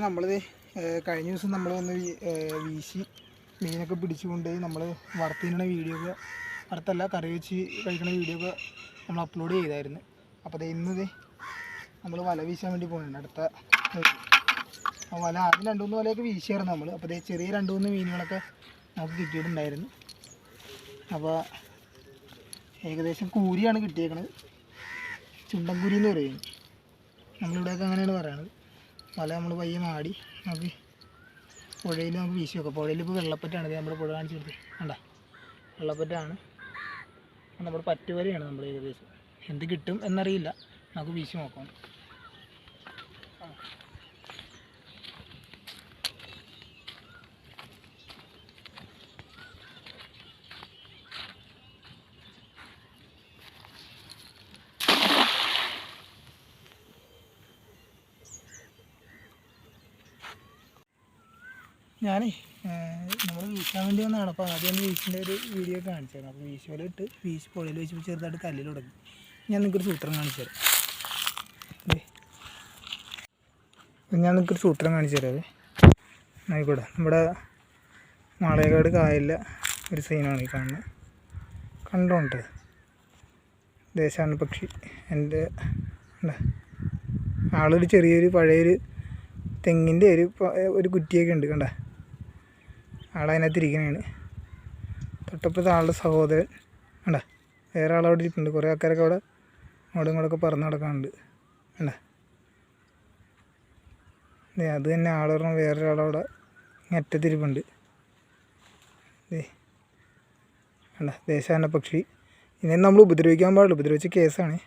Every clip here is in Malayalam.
നമ്മളിത് കഴിഞ്ഞ ദിവസം നമ്മൾ വന്ന് വീശി മീനൊക്കെ പിടിച്ചുകൊണ്ട് നമ്മൾ വറുത്തിരുന്ന വീഡിയോ ഒക്കെ അടുത്തല്ല കറി വെച്ച് കഴിക്കുന്ന വീഡിയോ ഒക്കെ നമ്മൾ അപ്ലോഡ് ചെയ്തായിരുന്നു അപ്പോൾ അത് ഇന്നത് നമ്മൾ വല വീശാൻ വേണ്ടി പോകുന്നുണ്ട് അടുത്ത വല ആദ്യം രണ്ട് മൂന്ന് വലയൊക്കെ വീശിയായിരുന്നു നമ്മൾ അപ്പോൾ ചെറിയ രണ്ട് മൂന്ന് മീനുകളൊക്കെ നമുക്ക് കിട്ടിയിട്ടുണ്ടായിരുന്നു. അപ്പോൾ ഏകദേശം കൂരിയാണ് കിട്ടിയേക്കണത്. ചുണ്ടൻകുരി എന്ന് പറയും. നമ്മളിവിടെയൊക്കെ അങ്ങനെയാണ് പറയുന്നത് വല നമ്മൾ പയ്യെ മാടി നമുക്ക് പുഴയിൽ നമുക്ക് വീശി വെക്കാം. പുഴയിൽ ഇപ്പോൾ വെള്ളപ്പറ്റാണ് ഇത് നമ്മുടെ പുഴ കാണിച്ചു കൊടുത്ത്. കണ്ട? വെള്ളപ്പറ്റാണ് നമ്മുടെ പറ്റുവരെയാണ് നമ്മൾ ഏകദേശം. എന്ത് കിട്ടും എന്നറിയില്ല. നമുക്ക് വീശി നോക്കാം. ഞാനേ നമ്മൾ വീശാൻ വേണ്ടി വന്നതാണ്. അപ്പോൾ ആദ്യം വീശിന്റെ ഒരു വീഡിയോ കാണിച്ചായിരുന്നു അപ്പോൾ വീശ് പോലെ ഇട്ട് വീശ് പുഴയിൽ വെച്ചപ്പോൾ ചെറുതായിട്ട് കല്ലിൽ തുടങ്ങി. ഞാൻ നിങ്ങൾക്കൊരു സൂത്രം കാണിച്ചു തരാം ഞാൻ നിങ്ങൾക്കൊരു സൂത്രം കാണിച്ചു തരാവേ ആയിക്കോട്ടെ. നമ്മുടെ മാളയക്കാട് കായലിലെ ഒരു സീനാണ് ഈ കാണുന്നത് കണ്ടോണ്ട്. ദേശാണ് പക്ഷി. എന്റെ ആളൊരു ചെറിയൊരു പഴയൊരു തെങ്ങിന്റെ ഒരു ഒരു കുറ്റിയൊക്കെ ഉണ്ട്. കണ്ട? ആളതിനകത്ത് തൊട്ടപ്പുറത്ത് ആളുടെ സഹോദരൻ അല്ല വേറെ ആളവിടെ ഇരിപ്പുണ്ട്. കുറേ ആൾക്കാരൊക്കെ അവിടെ അങ്ങോട്ടും ഇങ്ങോട്ടൊക്കെ പറന്ന് നടക്കാനുണ്ട്. കണ്ട? അതെ അത് തന്നെ പറഞ്ഞ വേറൊരാളവിടെ ഞെറ്റത്തിരിപ്പുണ്ട് ദേ കണ്ട? ദേശാന പക്ഷി. ഇതിനെ നമ്മൾ ഉപദ്രവിക്കാൻ പാടില്ല. ഉപദ്രവിച്ച കേസാണ്.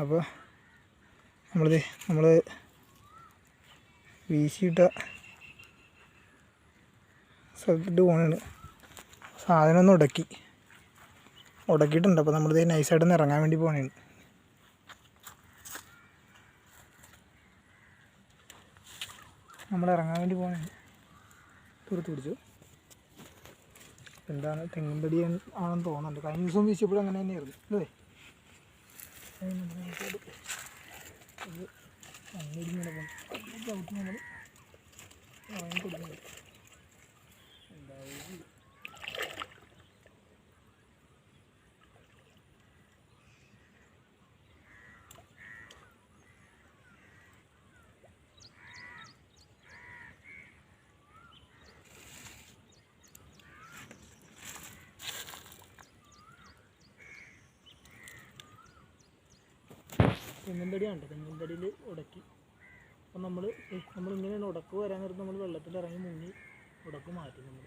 അപ്പോൾ നമ്മളിത് നമ്മൾ വീശിയിട്ട സ്ഥലത്തിട്ട് പോകണാണ് സാധനം ഒന്ന് ഉടക്കി. ഉടക്കിയിട്ടുണ്ട്. അപ്പോൾ നമ്മളിത് നൈസായിട്ട് ഒന്ന് ഇറങ്ങാൻ വേണ്ടി പോകണേണ് നമ്മൾ ഇറങ്ങാൻ വേണ്ടി പോകണേ തുറത്ത് പിടിച്ചു. എന്താണ് തെങ്ങിൻ തടി ആണെന്ന് തോന്നുന്നുണ്ട് കഴിഞ്ഞ ദിവസം വീശിയപ്പോഴും അങ്ങനെ തന്നെയായിരുന്നു. അല്ലേ? അങ്ങനെ അങ്ങോട്ടിങ്ങനെ പോകും ചവിട്ടി നമ്മൾ ഇറങ്ങി കൊടുക്കുന്നുണ്ട് എന്തായാലും തെങ്ങിൻ തടിയാണ് തെങ്ങിൻ തടിയിൽ ഉടക്കി. അപ്പം നമ്മൾ നമ്മളിങ്ങനെയാണ് ഉടക്ക് വരാൻ നേരത്ത് നമ്മൾ വെള്ളത്തിൽ ഇറങ്ങി മുങ്ങി ഉടക്ക് മാറ്റി നമ്മൾ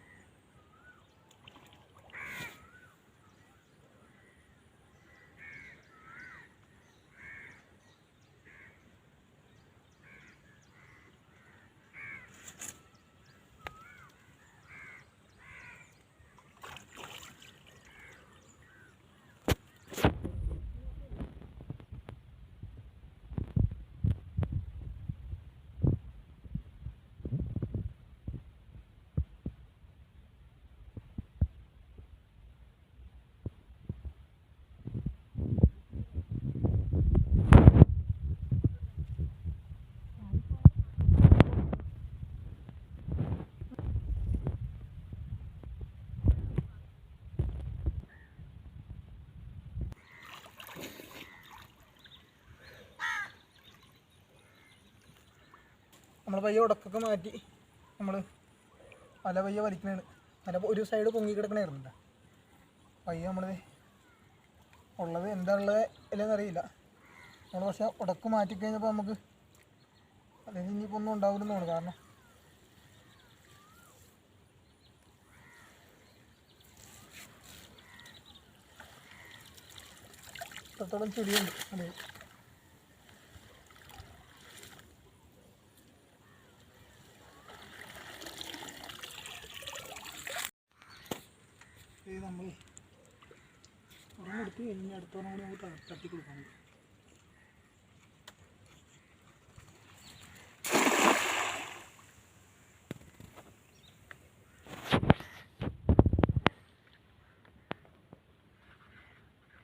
നമ്മൾ പയ്യെ ഉടക്കൊക്കെ മാറ്റി നമ്മൾ അല പയ്യെ വലിക്കണേണ്. അല ഒരു സൈഡ് പൊങ്ങി കിടക്കണായിരുന്നു പയ്യെ നമ്മൾ ഉള്ളത് എന്താ ഉള്ളത് അറിയില്ല നമ്മൾ പക്ഷെ ഉടക്ക് മാറ്റി കഴിഞ്ഞപ്പോൾ നമുക്ക് അല്ലെങ്കിൽ ഇനിയിപ്പോൾ ഒന്നും ഉണ്ടാവില്ലെന്ന് തോന്നുന്നു. കാരണം ഇത്രത്തോളം ചെടിയുണ്ട്. അതെ ഇത് നമ്മൾ ഒരെണ്ണം എടുത്ത് കഴിഞ്ഞ് അടുത്തൊരെണ്ണം കൂടി നമുക്ക് തട്ടി കൊടുക്കണം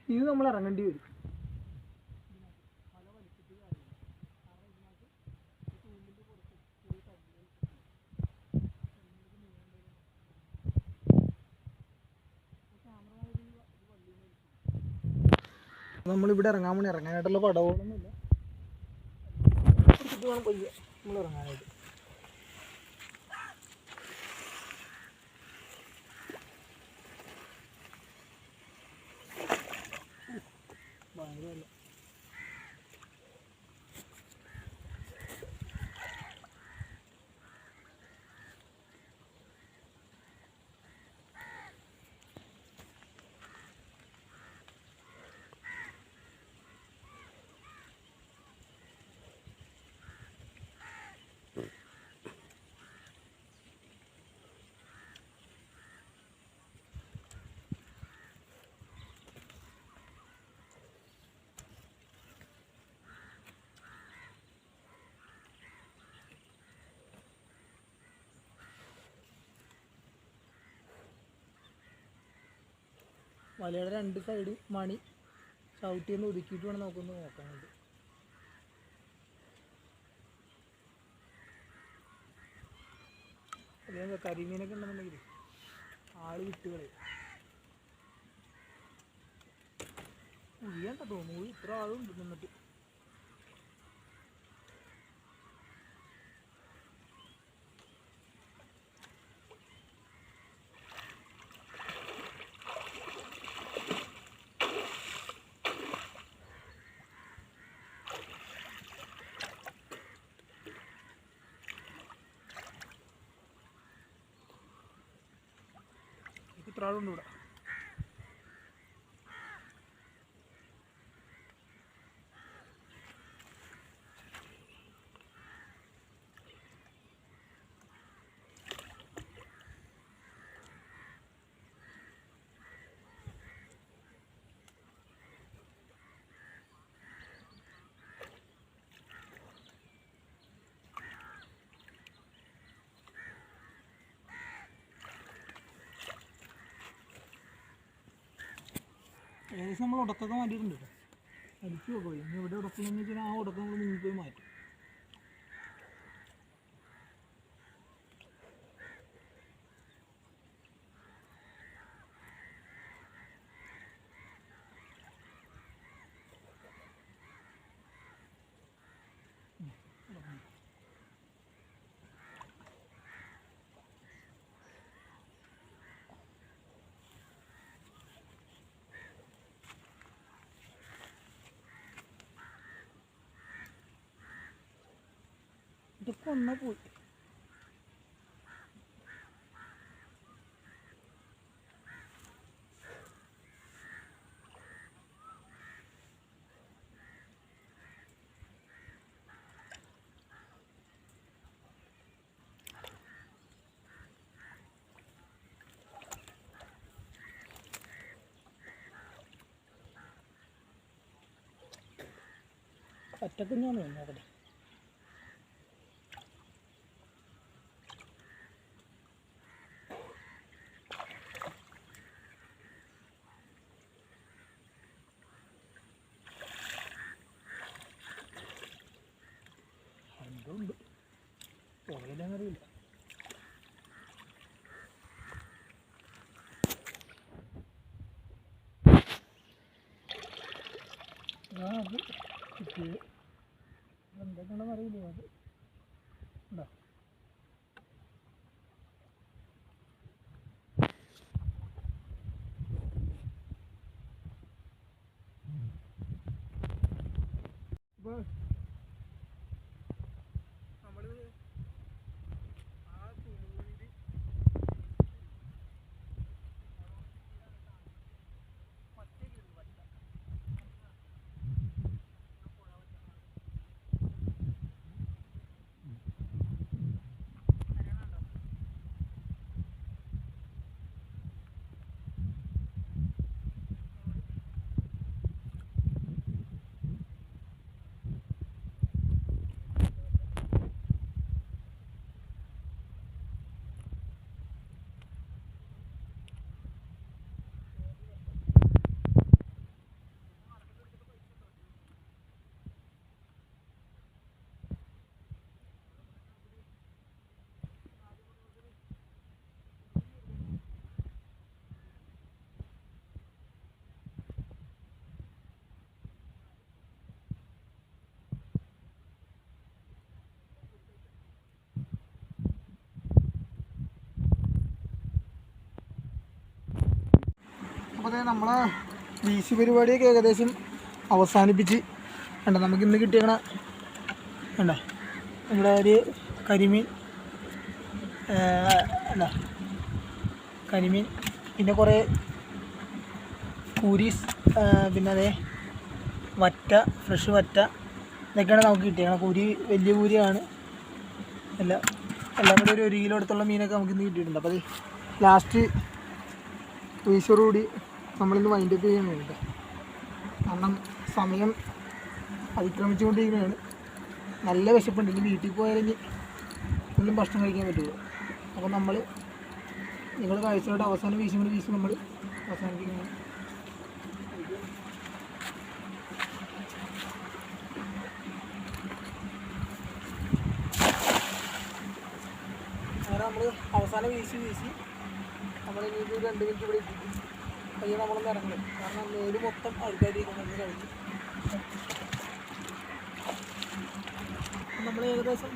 ഇത് നമ്മൾ ഇറങ്ങേണ്ടി വരും. നമ്മളിവിടെ ഇറങ്ങാൻ വേണ്ടി ഇറങ്ങാനായിട്ടുള്ള വേണം നമ്മൾ ഇറങ്ങാനായിട്ട്. വലയുടെ രണ്ട് സൈഡും മണി ചവിട്ടി ഒന്ന് ഒതുക്കിയിട്ട് വേണം നമുക്കൊന്ന് നോക്കാനായിട്ട് അല്ലെങ്കിൽ കരിമീനൊക്കെ ഉണ്ടെന്നുണ്ടെങ്കിൽ ആൾ വിട്ടുകളെ മുഴിയണ്ട തോന്നുന്നു മുഴി ഇത്ര ആളും നിന്നിട്ട്. ആളുണ്ട് ഇവിടെ ഏകദേശം നമ്മൾ ഉടക്കൊക്കെ മാറ്റിയിട്ടുണ്ട് അടിച്ചു പോയി എവിടെ ഉടക്കണമെന്ന് വെച്ചാൽ ആ ഉടക്കം നമ്മൾ മുന്നിൽ പോയി മാറ്റും. ഇതൊക്കെ ഒന്നാ പോയി പറ്റക്കുഞ്ഞാണ് നോക്കട്ടെ ഉണ്ട് ആ അത് കിട്ടിയത് എന്തൊക്കെയാണെന്ന് അറിയില്ല. അത് ഉണ്ടോ? ദേ നമ്മളെ വീശി പരിപാടിയൊക്കെ ഏകദേശം അവസാനിപ്പിച്ച്. വേണ്ട നമുക്ക് ഇന്ന് കിട്ടിയണ വേണ്ട നമ്മുടെ ഒരു കരിമീൻ എന്താ കരിമീൻ പിന്നെ കുറേ കൂരീസ് പിന്നെ അതേ വറ്റ ഫ്രഷ് വറ്റ ഇതൊക്കെയാണ് നമുക്ക് കിട്ടിയത് കൂരി വലിയ കൂരിയാണ് അല്ല എല്ലാം കൂടി ഒരു ഒരു കിലോ അടുത്തുള്ള മീനൊക്കെ നമുക്ക് ഇന്ന് കിട്ടിയിട്ടുണ്ട്. അപ്പോൾ അത് ലാസ്റ്റ് വീശോടുകൂടി നമ്മളിന്ന് വൈൻഡപ്പ് ചെയ്യാൻ ചെയ്യുന്നുണ്ട് കാരണം സമയം അതിക്രമിച്ചുകൊണ്ടിരിക്കുകയാണ്. നല്ല വിശപ്പുണ്ട് ഇനി വീട്ടിൽ പോയാലെങ്കിൽ ഒന്നും ഭക്ഷണം കഴിക്കാൻ പറ്റുള്ളൂ. അപ്പോൾ നമ്മൾ നിങ്ങൾ കാഴ്ചയുടെ അവസാനം വീശും കൂടി വീശി നമ്മൾ അവസാനിപ്പിക്കുകയാണ്. അവസാനം വീശി വീശി. നമ്മൾ ഇനി രണ്ട് മിനിറ്റ് ഇവിടെ ഇട്ടിട്ട് പയ്യെ നമ്മളൊന്ന് ഇറങ്ങണം കാരണം മേൽ മൊത്തം ആൾക്കാർ അഴുക്കായിരിക്കണം കഴിഞ്ഞു. നമ്മൾ ഏകദേശം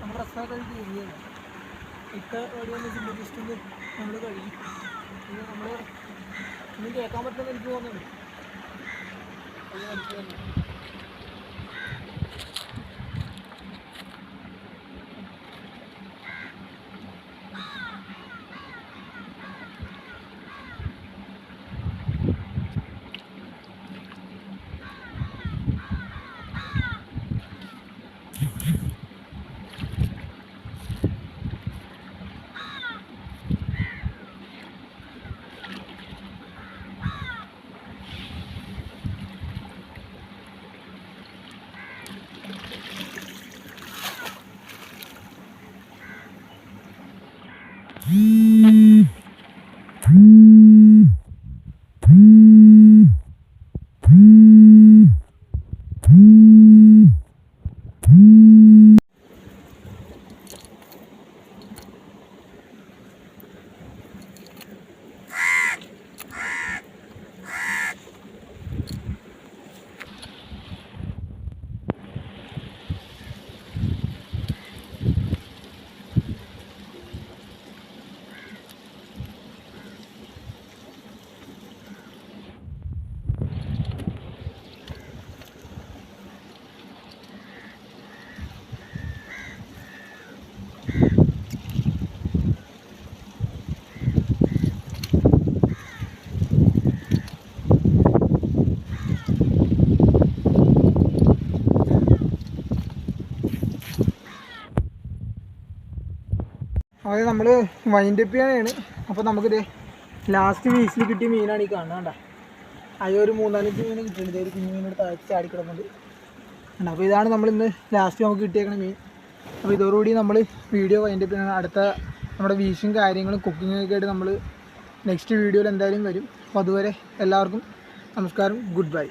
നമ്മൾ റെസ്റ്റോറന്റ് കഴിഞ്ഞ് ചെയ്യുകയാണ് ഇക്ക എവിടെയെന്ന് വെച്ചാൽ ജസ്റ്റ് നമ്മൾ കഴിയും. പിന്നെ നമ്മൾ ഒന്നും കേൾക്കാൻ പറ്റുമെന്ന് എനിക്ക് തോന്നുന്നുണ്ട്. അത് അതായത് നമ്മൾ വൈൻഡ് അപ്പ് ചെയ്യാനാണ്. അപ്പോൾ നമുക്കിത് ലാസ്റ്റ് വീസിൽ കിട്ടിയ മീനാണ് ഈ കാണുന്നത് അയ്യോ ഒരു മൂന്നാലഞ്ച് മീൻ കിട്ടിയിട്ടുണ്ട്. ഒരു കുഞ്ഞു മീനോട് താഴ്ച ചാടി കിടക്കുന്നത് ഉണ്ട് അപ്പോൾ ഇതാണ് നമ്മൾ ഇന്ന് ലാസ്റ്റ് നമുക്ക് കിട്ടിയേക്കണ മീൻ. അപ്പോൾ ഇതോടുകൂടി നമ്മൾ വീഡിയോ വൈൻഡ് അപ്പ് ചെയ്യണം. അടുത്ത നമ്മുടെ വീശും കാര്യങ്ങളും കുക്കിങ്ങും ഒക്കെ ആയിട്ട് നമ്മൾ നെക്സ്റ്റ് വീഡിയോയിൽ എന്തായാലും വരും. അപ്പോൾ അതുവരെ എല്ലാവർക്കും നമസ്കാരം. Good bye